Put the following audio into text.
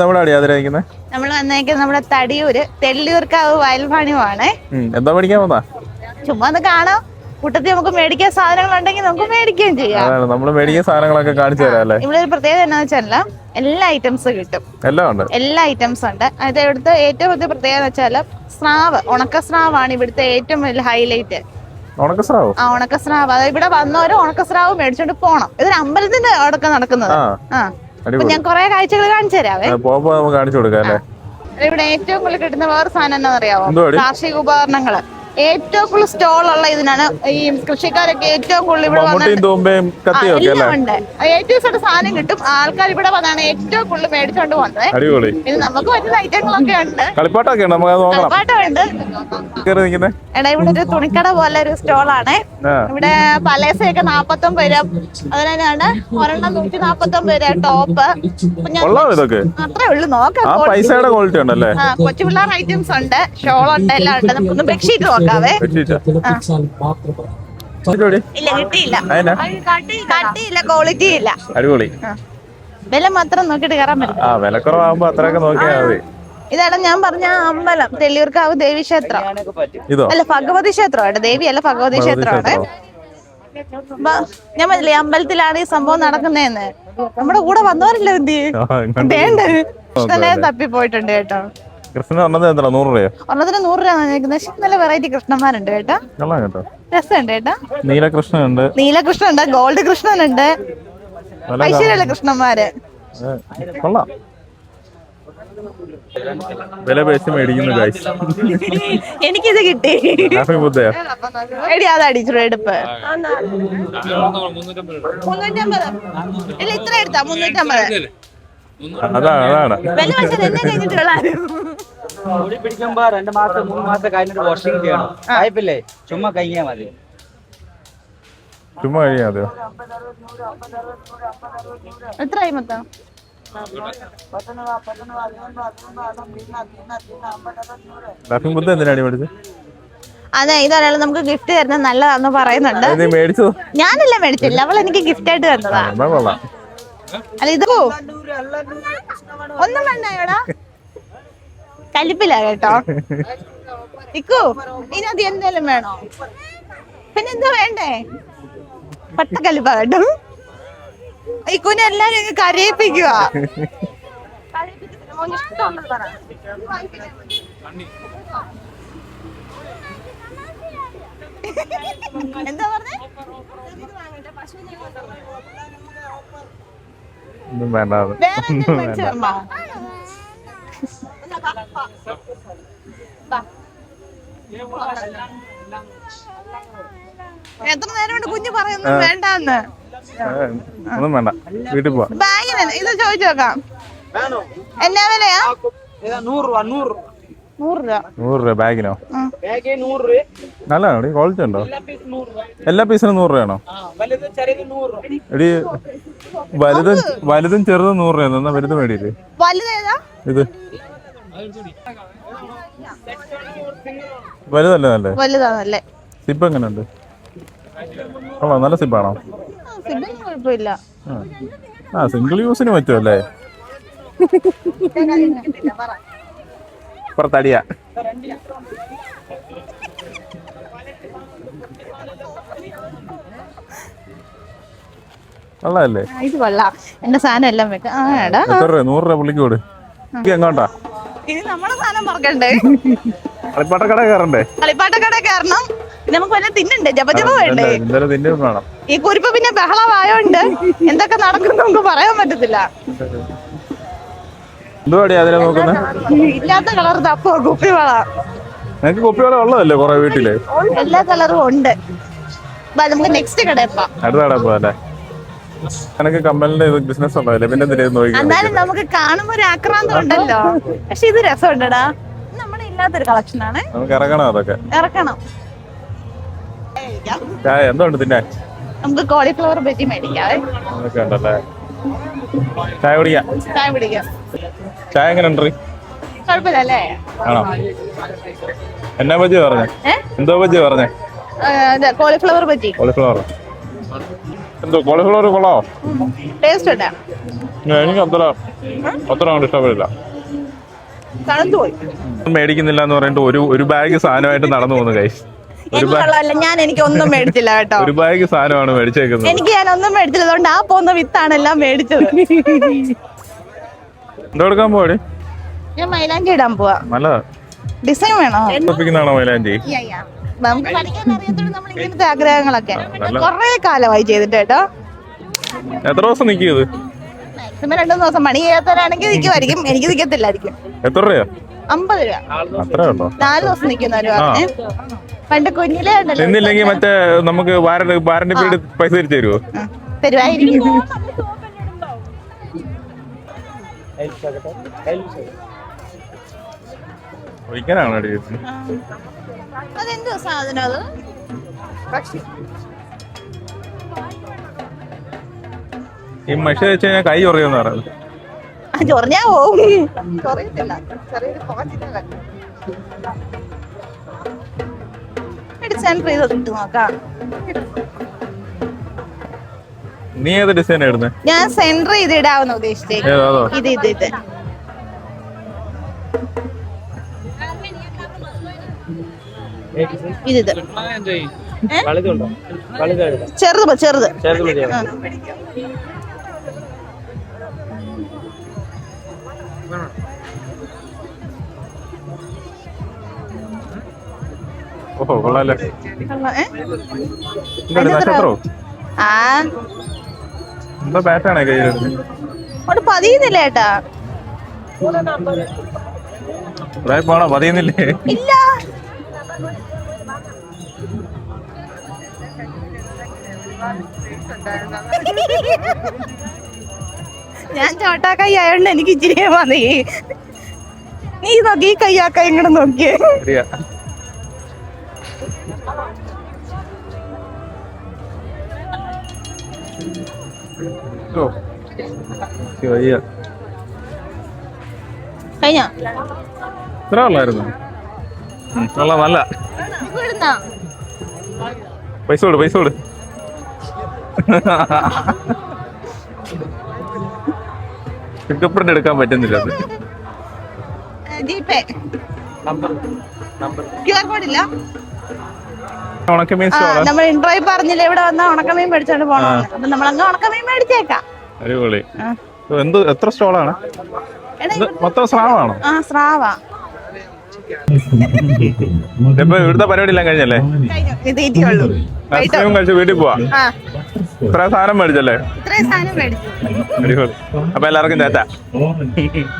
നമ്മുടെ അടി നമ്മൾ വന്നേക്കുന്നത് നമ്മുടെ തടിയൂര് തെള്ളിയൂർക്കാവ് വയൽവാണിയുമാണ്. എന്താ പഠിക്കാൻ വന്നാ? ചുമ്മാ ഒന്ന് കാണാം. കൂട്ടത്തിൽ നമുക്ക് മേടിക്കാൻ സാധനങ്ങൾ ഉണ്ടെങ്കിൽ നമുക്ക് മേടിക്കുകയും ചെയ്യാം. അതാണ് നമ്മൾ മേടിക്കുന്ന സാധനങ്ങളൊക്കെ കാണിച്ചു തരാല്ലേ ഇവിടെ ഒരു പ്രത്യേകത എന്നാന്ന് വെച്ചാൽ എല്ലാ ഐറ്റംസ് കിട്ടും. എല്ലാം ഉണ്ട്. എല്ലാ ഐറ്റംസ് ഉണ്ട്. അത് ഇവിടുത്തെ ഏറ്റവും വലിയ പ്രത്യേകത എന്ന് വെച്ചാൽ സ്രാവ് ഉണക്ക സ്രാവാണ് ഇവിടുത്തെ ഏറ്റവും വലിയ ഹൈലൈറ്റ് ഉണക്കസ്രാവ്? ആ ഉണക്കസ്രാവ്. അതായത് ഇവിടെ വന്നവര് ഉണക്കസ്രാവ് മേടിച്ചോണ്ട് പോണം. ഇതൊരു അമ്പലത്തിന്റെ അവിടെ നടക്കുന്നത്. ആ. ഞാൻ കുറെ കാഴ്ചകൾ കാണിച്ചു തരാവേ. പോകുമ്പോ കാണിച്ചു കൊടുക്കാം ഇവിടെ ഏറ്റവും കൂടുതൽ കിട്ടുന്ന വേറെ സാധനം എന്താ അറിയാവോ? കാർഷിക ഉപകരണങ്ങൾ. ഏറ്റവും കൂടുതൽ സ്റ്റോൾ ഉള്ള ഇതിനാണ് ഈ കൃഷിക്കാരൊക്കെ ഏറ്റവും കൂടുതൽ ഇവിടെ ഏറ്റവും സ്ഥലം സാധനം കിട്ടും. ആൾക്കാർ ഇവിടെ വന്നാണ് ഏറ്റവും കൂടുതൽ മേടിച്ചോണ്ട് വന്നത് അടിപൊളി. ഇത് നമുക്ക് പറ്റുന്ന ഐറ്റങ്ങളൊക്കെ ഉണ്ട്. കളിപ്പാട്ടൊക്കെ കളിപ്പാട്ടമുണ്ട്. എടാ ഇവിടെ ഒരു തുണിക്കട പോലെ ഒരു സ്റ്റോൾ ആണ്. ഇവിടെ പലേസയൊക്കെ നാപ്പത്തൊമ്പത് രൂപ. അതിനാണ് ഒരെണ്ണം നൂറ്റി നാപ്പത്തൊമ്പത് രൂപ ടോപ്പ്. അത്രേ ഉള്ളു. നോക്കാം ആ പൈസയുടെ ക്വാളിറ്റി ഉണ്ടല്ലേ? ആ കൊച്ചു പിള്ളേർ ഐറ്റംസ് ഉണ്ട് ഷോൾ ഉണ്ട്. എല്ലാം ഉണ്ട് നമുക്കൊന്ന് ബെഡ്ഷീറ്റ് നോക്കാവേ ഇല്ല കിട്ടിയില്ല. അതിനാ കട്ടിയില്ല. ക്വാളിറ്റി ഇല്ല. അടിപൊളി. വില മാത്രം നോക്കിട്ട് കയറാൻ പറ്റും. ആ വിലക്കുറവാകുമ്പോ അത്രയൊക്കെ നോക്കിയാൽ മതി. ഇതാണ് ഞാൻ പറഞ്ഞ ആ അമ്പലം. തെളിയൂർക്കാവ് ദേവി ക്ഷേത്രം. ഇതോ? അല്ല ഭഗവതി ക്ഷേത്രമാണ് ദേവി അല്ല ഭഗവതി ക്ഷേത്രമാണ് ഞാൻ പറഞ്ഞില്ലേ ഈ അമ്പലത്തിലാണ് ഈ സംഭവം നടക്കുന്നതെന്ന്. നമ്മുടെ കൂടെ വന്നവരല്ലോ എന്ത് ചെയ്യും? തപ്പി പോയിട്ടുണ്ട് കേട്ടോ. കൃഷ്ണൻ നൂറ് രൂപയോ? നൂറ് രൂപ നല്ല വെറൈറ്റി കൃഷ്ണന്മാരുണ്ട് കേട്ടോ. കൊള്ളാം കേട്ടോ. രസമുണ്ട് കേട്ടോ. നീലകൃഷ്ണൻ ഉണ്ട് നീലകൃഷ്ണൻ ഉണ്ട് ഗോൾഡ് ഐശ്വര്യമുള്ള കൃഷ്ണന്മാര്. ഏ, കൊള്ളാം. വില പേശി മേടിക്കുന്ന എനിക്കിത് കിട്ടി. എടി അത് അടിച്ചു എടുപ്പ്. മുന്നൂറ്റമ്പത്. ഇല്ല ഇത്ര എടുത്താ മുന്നൂറ്റമ്പത്. അതാണ് അതാണ്. വില വെച്ചത് എന്നെ കഴിഞ്ഞിട്ടുള്ള മുടി പിടിക്കുമ്പോ രണ്ട് മാസം മൂന്ന് മാസം കഴിഞ്ഞിട്ട് വാഷിംഗ് ചെയ്യണം. പൈപ്പില്ലേ ചുമ്മാ കഴിഞ്ഞാ മതി. ചുമ്മാ കഴിയാതെയോ എത്രയായി മൊത്തം? ഹാപ്പി ബുദ്ധ എന്തിനാണ് മേടിച്ചത് അതെ ഇതൊരാൾ നമുക്ക് ഗിഫ്റ്റ് തരുന്നത് നല്ലതാന്ന് പറയുന്നുണ്ട്. ഞാനല്ല മേടിച്ചില്ല അവൾ എനിക്ക് ഗിഫ്റ്റ് ആയിട്ട് തന്നതാ. അല്ല ഇത് ഒന്നും വേണ്ടയോടാ കലിപ്പില്ല കേട്ടോ. ഇക്കു ഇനത് എന്തേലും വേണോ? പിന്നെ എന്താ വേണ്ടേ? പട്ട കലിപ്പ കേട്ടോ. ഇക്കുനെ എല്ലാരും കരയിപ്പിക്കുക എന്താ പറഞ്ഞേ? ഒന്നും വേണ്ട. എത്ര നേരം കൊണ്ട് കുഞ്ഞു പറയുന്നു? വേണ്ടെന്ന്. ഒന്നും വേണ്ട. വീട്ടിൽ പോവാ. ബാഗിന് ഇത് ചോദിച്ചു നോക്കാം. എന്നാ വിലയാ നൂറ് രൂപ. നൂറ് രൂപ നൂറ് രൂപ ബാഗിനോ നല്ലതാണോ ക്വാളിറ്റി ഉണ്ടോ? എല്ലാ പീസിനും നൂറ് രൂപയാണോ? എടി വലുതും വലുതും ചെറുതും നൂറ് രൂപ എന്നാ വലുത് മേടിയില്ലേ ഇത്. വലുതല്ലേ നല്ലേ? വലുതാണല്ലേ സിപ്പ് എങ്ങനെയുണ്ട്? കൊള്ളാം നല്ല സിബാണോ? സിബിന് കുഴപ്പമില്ല. ആ. സിംഗിൾ യൂസിന് പറ്റുമല്ലേ പുറത്തടിയ. കൊള്ളാല്ലേ? ഇത് കൊള്ളാം. എന്റെ സാധനം എല്ലാം വെക്കാം ആ എടാ. എത്ര രൂപ? നൂറ് രൂപ പുള്ളിക്ക് കൊടു. എങ്ങോട്ടാ? ഇനി നമ്മുടെ സാധനം മറക്കണ്ടേ? കളിപ്പാട്ടക്കട കയറണ്ടേ? കളിപ്പാട്ടക്കട കയറണം. നമുക്ക് വല്ല തിന്നണ്ടേ. ജപ ജപ വേണ്ടേ? ഈ കുരിപ്പ് പിന്നെ ബഹളമായോണ്ട് എന്തൊക്കെ നടക്കും നമുക്ക് പറയാൻ പറ്റത്തില്ല. ഇല്ലാത്ത കളർ തപ്പോ കുപ്പിവള. നിനക്ക് കുപ്പിയോടെ ഉള്ളതല്ലേ കൊറേ വീട്ടിൽ? എല്ലാ കളറും ഉണ്ട്. നമുക്ക് നെക്സ്റ്റ് കട എപ്പാ അടുത്ത കട പോവല്ലേ കമ്പനിയുടെ ഇത് ബിസിനസ് ഉണ്ടാവില്ലേ? പിന്നെ എന്നാലും നമുക്ക് കാണുമ്പോ ഒരു ആക്രാന്തം ഉണ്ടല്ലോ. പക്ഷെ ഇത് രസമുണ്ടടാ. നമ്മുടെ ഇല്ലാത്തൊരു കളക്ഷൻ ആണ്. നമുക്ക് ഇറങ്ങണം അതൊക്കെ? ഇറക്കണം. എന്തുണ്ട് തിന്നെ നമുക്ക് കോളിഫ്ലവർ ബജി മേടിക്കാവേ ഉണ്ടല്ലേ? ചായ കുടിക്കാം? ചായ കുടിക്കാം. ചായ എങ്ങനെ ഉണ്ട് കുഴപ്പമില്ലല്ലേ? ആണോ? എന്നാ ബജ്ജി പറഞ്ഞേ? എന്തോ ബജ്ജി പറഞ്ഞേ? കോളിഫ്ലവർ ബജി കോളിഫ്ലവർ എന്തോ കോളിഫ്ലവർ കൊള്ളാവോ ടേസ്റ്റ് ഉണ്ട്? എനിക്ക് അത്ര അത്ര അങ്ങോട്ട് ഇഷ്ടപ്പെടില്ല. മേടിക്കുന്നില്ല എന്ന് പറഞ്ഞിട്ട് ഒരു ഒരു ബാഗ് സാധനമായിട്ട് നടന്നു പോകുന്നു കൈ ഞാൻ എനിക്ക് ഒന്നും മേടിച്ചില്ല കേട്ടോ. ഒരു ബാഗ് സാധനമാണ് മേടിച്ചേക്കുന്നത്. എനിക്ക് ഞാൻ ഒന്നും മേടിച്ചില്ല അതുകൊണ്ട് ആ പോകുന്ന വിത്താണ് എല്ലാം മേടിച്ചത്. എന്താ പോവാടി? ഞാൻ മൈലാഞ്ചി ഇടാൻ പോവാ. നല്ലതാ. ഡിസൈൻ വേണോ? മൈലാഞ്ചി? നമുക്ക് പഠിക്കാൻ അറിയാത്തോണ്ട് നമ്മൾ ഇങ്ങനത്തെ ആഗ്രഹങ്ങളൊക്കെ കൊറേ കാലമായി ചെയ്തിട്ട് കേട്ടോ. എത്ര ദിവസം നിൽക്കും ഇത് മാക്സിമം രണ്ടു ദിവസം പണി ചെയ്യാത്തവരാണെങ്കിൽ നിൽക്കുമായിരിക്കും എനിക്ക് നിൽക്കത്തില്ലായിരിക്കും എത്ര രൂപയാ? അമ്പത് രൂപ. നാല് ദിവസം നിൽക്കുന്നവര് പറഞ്ഞേ. പണ്ട് കുഞ്ഞിലേ ഉണ്ടല്ലോ ചെന്നില്ലെങ്കിൽ മറ്റേ നമുക്ക് വാരന്റ് പീരീഡ് പൈസ തിരിച്ചു തരുമോ തരുവായിരിക്കും. ഒഴിക്കാനാണോ അടി അതെന്തോ സാധനം അത്? പക്ഷി. ഈ മഷി വെച്ച് കഴിഞ്ഞാൽ കൈ ഉറയുമെന്ന് പറയുന്നത്. ചൊറിഞ്ഞാ പോവും. ചൊറിയത്തില്ല. ചെറിയൊരു പോച്ചിട്ടല്ല സെന്റർ ചെയ്ത് ഇട്ട് നോക്കാം. നീ ഏത് ഡിസൈൻ ഇടുന്നത് ഞാൻ സെന്റർ ചെയ്ത് ഇടാവുന്ന ഉദ്ദേശിച്ചേ. ഏതോ അതോ? ഇത് ഇത് ഇത്. ഇത് ചെറുത് ചെറുത്. ഓഹോ കൊള്ളാല്ലേ കൊള്ളാം, ഏ? ആ. എന്താ ബാറ്റാണേ കയ്യിലെടുത്ത് അവിടെ പതിയുന്നില്ല ഏട്ടാ. ഇവിടെ പോണോ പതിയുന്നില്ലേ? ഇല്ല. ഞാൻ ചോട്ടാ കൈ ആയോണ്ട് എനിക്ക് ഇച്ചിരി മതി. നീ നോക്കി ഈ കൈ ആ കൈ ഇങ്ങോട്ട് നോക്കിയേ കഴിഞ്ഞ? എത്ര ആളായിരുന്നു. നല്ല. ഇവിടുന്നാ? പൈസ കൊടു പൈസ കൊടു. എടുക്കാൻ പറ്റുന്നില്ല അത്. നമ്മൾ ഇന്റർവ്യൂ പറഞ്ഞില്ല ഇവിടെ വന്ന ഉണക്കമീൻ മേടിച്ചോണ്ട് പോണോ. അപ്പൊ നമ്മൾ അങ്ങ് ഉണക്കമീൻ മേടിച്ചേക്കാം. അടിപൊളി. ആ. എന്ത് എത്ര സ്റ്റോളാണ്? മൊത്തം സ്രാവാണോ? ആ സ്രാവാ. ഇപ്പൊ ഇവിടുത്തെ പരിപാടി എല്ലാം കഴിഞ്ഞല്ലേ? ഐസ്ക്രീം കഴിച്ച് വീട്ടിൽ പോവാ? ഇത്ര സാധനം മേടിച്ചല്ലേ? അടിപൊളി. അപ്പൊ എല്ലാവർക്കും ചേട്ടാ.